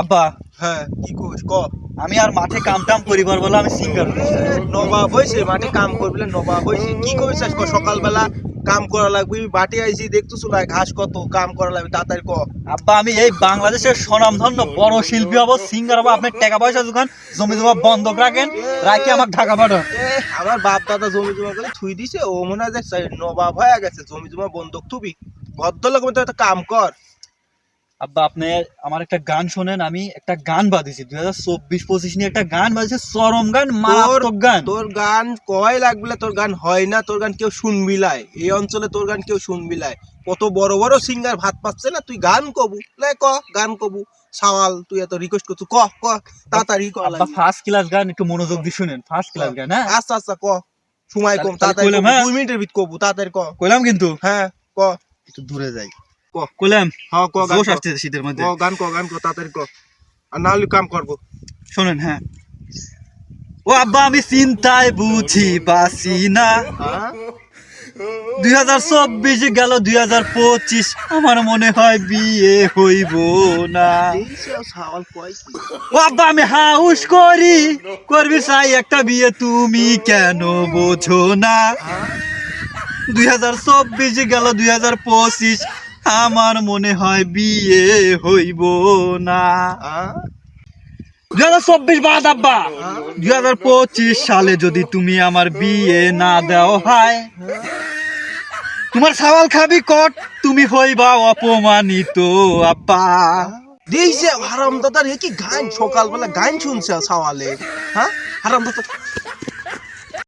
আব্বা। হ্যাঁ কি কইস ক? আমি আর মাঠে কাম টাম করিবার বলে আমি সিঙ্গার নবাব হয়েছে মাঠে কাম করবি নবাব হয়েছে কি সকালবেলা কাম করা লাগবে বাটি আইছি দেখতেছ না ঘাস কত কাম করা লাগবে তাড়াতাড়ি ক। আব্বা আমি এই বাংলাদেশের স্বনামধন্য বড় শিল্পী হব সিঙ্গার হব আপনি টাকা পয়সা দোকান জমি জমা বন্ধক রাখেন রাখি আমাকে ঢাকা পাঠান। আমার বাপ দাদা জমি জমা করে থুই দিছে ও মনে হয় নবাব হয়ে গেছে জমি জমা বন্ধক থুবি। ভদ্রলোক মতো একটা কাম কর। আব্বা আপনি আমার একটা গান শোনেন আমি একটা গান বাঁধিছি দুই হাজার চব্বিশ পঁচিশ নিয়ে একটা গান বাঁধিছি চরম গান মারাত্মক গান। তোর গান কয় লাগবে? তোর গান হয় না তোর গান কেউ শুনবি লাই এই অঞ্চলে তোর গান কেউ শুনবি লাই কত বড় বড় সিঙ্গার ভাত পাচ্ছে না? তুই গান কবু। লে ক গান কবু। সাওয়াল তুই এত রিকোয়েস্ট করছু। ক ক তাড়াতাড়ি ক ফার্স্ট ক্লাস গান একটু মনোযোগ দিয়ে শুনেন। ফার্স্ট ক্লাস গান হ্যাঁ? আচ্ছা আচ্ছা ক। সময় কম তাড়াতাড়ি কইলাম, হ্যাঁ? দুই মিনিটের ভিতর কবু তাড়াতাড়ি ক। কইলাম কিন্তু? হ্যাঁ ক। একটু দূরে যাই। কইলাম হ্যাঁ ক গান জোশ ক। শীতের মধ্যে। ক গান ক গান ক তাড়াতাড়ি ক। আর না হলে কাম করব। শোনেন হ্যাঁ। ও আব্বা আমি চিন্তায় বুঝি বাসি না। হ্যাঁ? দুই হাজার চব্বিশ গেল দুই হাজার পঁচিশ আমার মনে হয় বিয়ে হইব না। আমি হাউস করি। করবি চাই একটা বিয়ে তুমি কেন বোঝো না? দুই হাজার চব্বিশ গেল দুই হাজার পঁচিশ আমার মনে হয় বিয়ে হইব না। দুই হাজার চব্বিশ বাদ, আব্বা। দুই হাজার পঁচিশ সালে যদি তুমি আমার বিয়ে না দেও হয়, তোমার সাওয়াল খাবি কট, তুমি হইবা অপমানিত, আব্বা। দিয়েছে হারাম দাদার কি গান সকালবেলা গান শুনছে সাওয়ালে? হ্যাঁ? হারাম দাদা